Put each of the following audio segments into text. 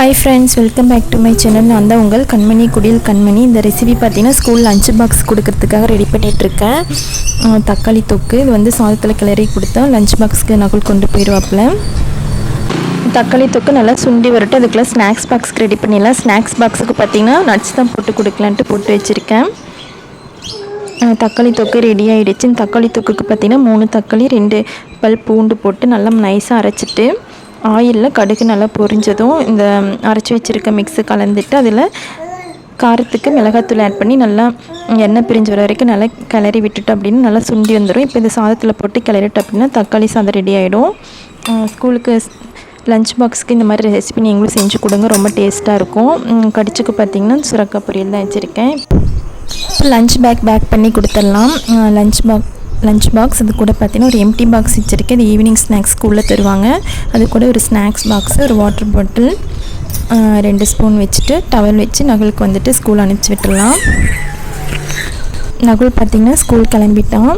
Hi friends welcome back to my channel நான் தான் உங்கள் கண்மணி குடியல் கண்மணி. இந்த ரெசிபி பார்த்தீங்கன்னா ஸ்கூல் லஞ்ச் பாக்ஸ் கொடுக்கறதுக்காக ரெடி பண்ணிகிட்ருக்கேன் தக்காளி தொக்கு இது வந்து சாதத்தில் கிளறி கொடுத்தா லஞ்ச் பாக்ஸ்க்கு நகுல் கொண்டு போயிடுவாப்புல தக்காளி தொக்கு நல்லா சுண்டி வரட்டும். அதுக்குள்ளே ஸ்நாக்ஸ் பாக்ஸ்க்கு ரெடி பண்ணிடலாம். ஸ்நாக்ஸ் பாக்ஸுக்கு பார்த்தீங்கன்னா நட்ஸ் தான் போட்டு கொடுக்கலான்ட்டு போட்டு வச்சுருக்கேன். தக்காளி தொக்கு ரெடி ஆகிடுச்சு இந்த தக்காளி தொக்குக்கு பார்த்தீங்கன்னா மூணு தக்காளி ரெண்டு பல் பூண்டு போட்டு நல்லா நைஸாக அரைச்சிட்டு ஆயிலில் கடுகு நல்லா பொரிஞ்சதும் இந்த அரைச்சி வச்சுருக்க மிக்ஸு கலந்துட்டு அதில் காரத்துக்கு மிளகாத்தூள் ஆட் பண்ணி நல்லா எண்ணெய் பிரிஞ்சு வர வரைக்கும் நல்லா கிளறி விட்டுட்டு அப்படின்னு நல்லா சுண்டி வந்துடும் இப்போ இந்த சாதத்தில் போட்டு கிளறிட்டு அப்படின்னா தக்காளி சாதம் ரெடி ஆகிடும் ஸ்கூலுக்கு லஞ்ச் பாக்ஸ்க்கு இந்த மாதிரி ரெசிபி நீங்களும் செஞ்சு கொடுங்க ரொம்ப டேஸ்ட்டாக இருக்கும். கடிச்சுக்கு பார்த்தீங்கன்னா சுரக்கா பொரியல் தான் வச்சுருக்கேன். லஞ்ச் பேக் பேக் பண்ணி கொடுத்துடலாம். லஞ்ச் பேக் லஞ்ச் பாக்ஸ் அது கூட பார்த்தீங்கன்னா ஒரு எம்டி பாக்ஸ் வச்சுருக்கேன் இது ஈவினிங் ஸ்நாக்ஸ் உள்ளே தருவாங்க. அது கூட ஒரு ஸ்நாக்ஸ் பாக்ஸு ஒரு வாட்டர் பாட்டில் ரெண்டு ஸ்பூன் வச்சுட்டு டவல் வச்சு நகலுக்கு வந்துட்டு ஸ்கூல் அனுப்பிச்சி விட்டுடலாம். நகுல் பார்த்திங்கன்னா ஸ்கூல் கிளம்பிட்டான்.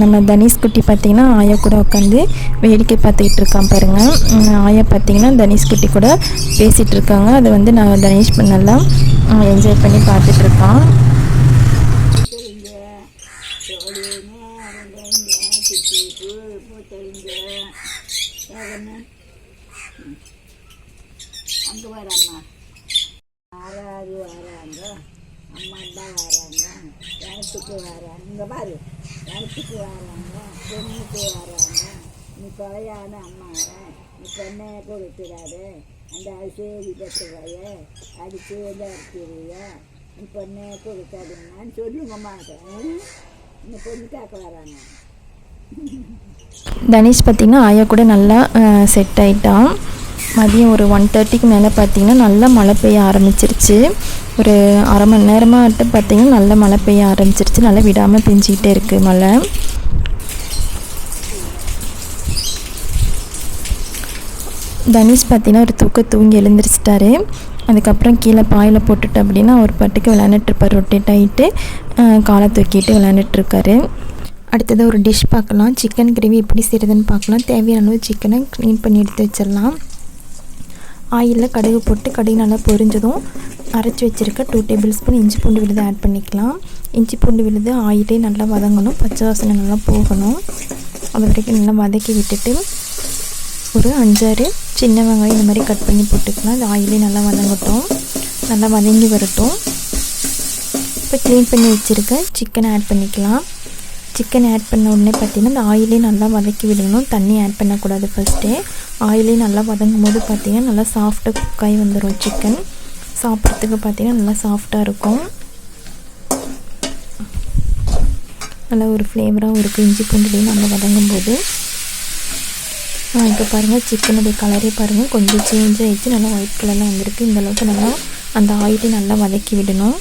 நம்ம தனிஷ் குட்டி பார்த்திங்கன்னா ஆயா கூட உட்காந்து வேடிக்கை பார்த்துக்கிட்டு இருக்கான் பாருங்கள் ஆயா பார்த்திங்கன்னா தனிஷ் குட்டி கூட பேசிகிட்டு இருக்காங்க. அதை வந்து நான் தனிஷ் நல்லா என்ஜாய் பண்ணி பார்த்துட்ருக்கான் பார்த்துட்டு இருக்கான் அங்கே வரம்மா யாராவது வராங்க? அம்மா தான் வராங்க. இடத்துக்கு வராங்க. இங்கே பாரு. இடத்துக்கு வராங்க. பொண்ணுக்கு வராங்க. நீ கொலையான அம்மா நீ பொண்ணே கொடுத்துடாது அந்த அரிசேரி பெற்றவைய அடித்து வந்து இருக்கிறிய நீ பொண்ணையை கொடுக்காதுங்கன்னு சொல்லுங்கம்மா இந்த பொண்ணு கேட்க வராங்க. தனுஷ் பார்த்திங்கன்னா ஆயா கூட நல்லா செட் ஆகிட்டான் மதியம் ஒரு ஒன் தேர்ட்டிக்கு மேலே பார்த்திங்கன்னா நல்லா மழை பெய்ய ஆரம்பிச்சிருச்சு. ஒரு அரை மணி நேரமாக பார்த்தீங்கன்னா நல்லா மழை பெய்ய ஆரம்பிச்சிருச்சு. நல்லா விடாமல் பெஞ்சிக்கிட்டே இருக்குது மழை. தனுஷ் பார்த்தீங்கன்னா ஒரு தூக்க தூங்கி எழுந்திரிச்சிட்டாரு. அதுக்கப்புறம் கீழே பாயில் போட்டுட்டு அப்படின்னா அவர் பாட்டுக்கு விளையாண்டுட்ருப்பார் ரொட்டேட் ஆகிட்டு காலை தூக்கிட்டு விளையாண்டுட்ருக்காரு அடுத்தது ஒரு டிஷ் பார்க்கலாம். சிக்கன் கிரேவி எப்படி செய்கிறதுன்னு பார்க்கலாம். தேவையான அளவு சிக்கனை க்ளீன் பண்ணி எடுத்து வச்சிடலாம். ஆயிலில் கடுகு போட்டு கடுகு நல்லா பொரிஞ்சதும் அரைச்சி வச்சுருக்க டூ டேபிள் ஸ்பூன் இஞ்சி பூண்டு விழுது ஆட் பண்ணிக்கலாம். இஞ்சி பூண்டு விழுது ஆயிலே நல்லா வதங்கணும். பச்சை வாசனை நல்லா போகணும். அது வரைக்கும் நல்லா வதக்கி விட்டுட்டு ஒரு அஞ்சாறு சின்ன வெங்காயம் இந்த மாதிரி கட் பண்ணி போட்டுக்கலாம். அது ஆயிலே நல்லா வதங்கட்டும். நல்லா வதங்கி வரட்டும். இப்போ க்ளீன் பண்ணி வச்சுருக்க சிக்கனை ஆட் பண்ணிக்கலாம். சிக்கன் ஆட் பண்ண உடனே பார்த்திங்கன்னா இந்த ஆயிலே நல்லா வதக்கி விடணும். தண்ணி ஆட் பண்ணக்கூடாது ஃபஸ்ட்டே ஆயிலே நல்லா வதங்கும் போது பார்த்திங்கன்னா நல்லா சாஃப்டாக குக்காகி வந்துடும் சிக்கன் சாப்பிட்றதுக்கு பார்த்திங்கன்னா நல்லா சாஃப்டாக இருக்கும். நல்லா ஒரு ஃப்ளேவராகவும் இருக்கும் இஞ்சி பூண்டுலேயும் நல்லா வதங்கும் போது. இப்போ பாருங்கள் சிக்கனுடைய கலரே பாருங்கள் கொஞ்சம் சேஞ்ச் ஆகிடுச்சு நல்லா ஒயிட் கலரில் வந்திருக்கு. இந்த அளவுக்கு நல்லா அந்த ஆயிலே நல்லா வதக்கி விடணும்.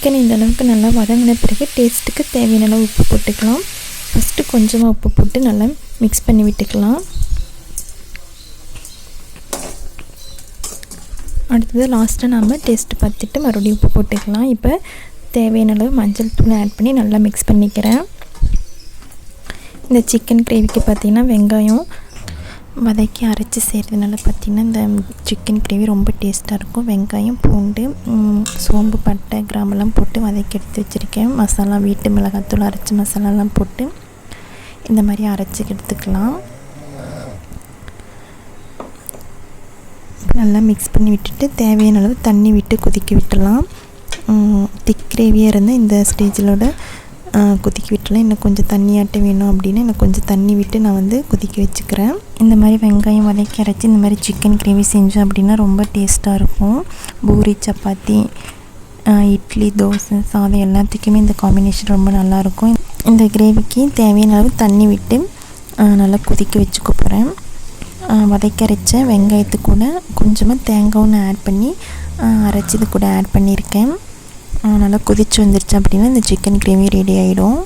சிக்கன் இந்த அளவுக்கு நல்லா வதங்கின பிறகு டேஸ்ட்டுக்கு தேவையான அளவு உப்பு போட்டுக்கலாம். ஃபஸ்ட்டு கொஞ்சமாக உப்பு போட்டு நல்லா மிக்ஸ் பண்ணி விட்டுக்கலாம். அடுத்தது லாஸ்ட்டாக நாம் டேஸ்ட்டு பார்த்துட்டு மறுபடியும் உப்பு போட்டுக்கலாம். இப்போ தேவையான அளவு மஞ்சள் தூள் ஆட் பண்ணி நல்லா மிக்ஸ் பண்ணிக்கிறேன். இந்த சிக்கன் கிரேவிக்கு பார்த்திங்கன்னா வெங்காயம் வதக்கி அரைச்சி செய்கிறதுனால பார்த்திங்கன்னா இந்த சிக்கன் கிரேவி ரொம்ப டேஸ்ட்டாக இருக்கும். வெங்காயம் பூண்டு சோம்பு பட்டை கிராம்பெல்லாம் போட்டு வதக்கி எடுத்து வச்சுருக்கேன். மசாலா வீட்டு மிளகாத்தூள் அரைச்சி மசாலாலாம் போட்டு இந்த மாதிரி அரைச்சி எடுத்துக்கலாம். நல்லா மிக்ஸ் பண்ணி விட்டுட்டு தேவையான அளவு தண்ணி விட்டு கொதிக்க விட்டுடலாம் திக் கிரேவியாக இருந்தால் இந்த ஸ்டேஜிலோட கொதிக்க விட்டுலாம் இன்னும் கொஞ்சம் தண்ணியாட்ட வேணும் அப்படின்னு எனக்கு கொஞ்சம் தண்ணி விட்டு நான் வந்து கொதிக்க வச்சுக்கிறேன். இந்த மாதிரி வெங்காயம் வதக்கி அரைச்சி இந்த மாதிரி சிக்கன் கிரேவி செஞ்சோம் அப்படின்னா ரொம்ப டேஸ்ட்டாக இருக்கும். பூரி சப்பாத்தி இட்லி தோசை சாதம் எல்லாத்துக்குமே இந்த காம்பினேஷன் ரொம்ப நல்லாயிருக்கும் இந்த கிரேவிக்கு தேவையான அளவு தண்ணி விட்டு நல்லா கொதிக்க வச்சுக்க போகிறேன் வதக்கி அரைச்ச வெங்காயத்து கூட கொஞ்சமாக தேங்காய் ஆட் பண்ணி அரைச்சது அரைச்சி இது கூட ஆட் பண்ணியிருக்கேன். நல்லா கொதிச்சு வந்துருச்சு அப்படின்னா இந்த சிக்கன் கிரேவி ரெடி ஆகிடும்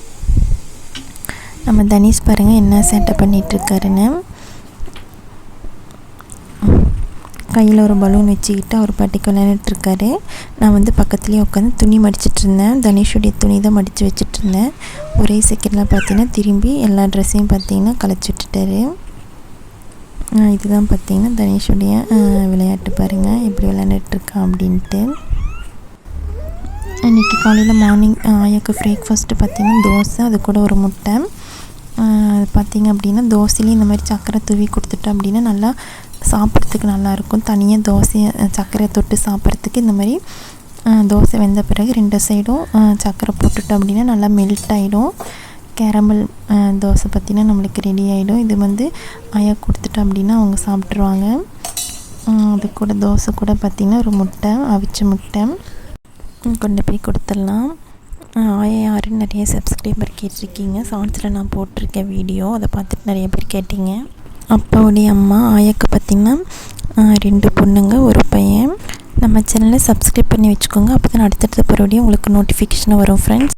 நம்ம தனீஷ் பாருங்கள் என்ன சேட்டை பண்ணிகிட்ருக்காருன்னு கையில் ஒரு பலூன் வச்சுக்கிட்டு அவர் பாட்டிக்கு விளையாண்டுட்ருக்காரு. நான் வந்து பக்கத்துலேயே உட்காந்து துணி மடிச்சிட்டு இருந்தேன் துணி தான் மடித்து வச்சுட்டு இருந்தேன் ஒரே செகண்டில் பார்த்தீங்கன்னா திரும்பி எல்லா ட்ரெஸ்ஸையும் பார்த்தீங்கன்னா களைச்சி விட்டுட்டாரு. இதுதான் பார்த்தீங்கன்னா தனுஷுடைய விளையாட்டு பாருங்கள் எப்படி விளையாண்டுட்ருக்கான் அப்படின்ட்டு. இன்றைக்கி காலையில் மார்னிங் ஆயாக்கு பிரேக்ஃபாஸ்ட்டு பார்த்தீங்கன்னா தோசை அது கூட ஒரு முட்டை. பார்த்திங்க பார்த்தீங்க அப்படின்னா தோசையிலையும் இந்த மாதிரி சக்கரை தூவி கொடுத்துட்டோம் அப்படின்னா நல்லா சாப்பிட்றதுக்கு நல்லாயிருக்கும் தனியாக தோசையை சக்கரை தொட்டு சாப்பிட்றதுக்கு இந்த மாதிரி தோசை வெந்த பிறகு ரெண்டு சைடும் சக்கரை போட்டுட்டோம் அப்படின்னா நல்லா மெல்ட் ஆகிடும் கேரமல் தோசை பார்த்தீங்கன்னா நம்மளுக்கு ரெடி ஆகிடும் இது வந்து ஆயா கொடுத்துட்டோம் அப்படின்னா அவங்க சாப்பிட்ருவாங்க அது கூட தோசை கூட பார்த்திங்கன்னா ஒரு முட்டை அவிச்ச முட்டை. கொண்டு போய் கொடுத்துடலாம். ஆயா யாருன்னு நிறைய சப்ஸ்கிரைபர் கேட்டிருக்கீங்க. ஷார்ட்ஸில் நான் போட்டிருக்கேன் வீடியோ அதை பார்த்துட்டு நிறைய பேர் கேட்டீங்க. அப்பாவுடைய அம்மா ஆயாக்கு பார்த்திங்கன்னா ரெண்டு பொண்ணுங்க ஒரு பையன். நம்ம சேனலை சப்ஸ்கிரைப் பண்ணி வச்சுக்கோங்க. அப்போ தான் அடுத்தடுத்த பருவடியும் உங்களுக்கு நோட்டிஃபிகேஷன் வரும் ஃப்ரெண்ட்ஸ்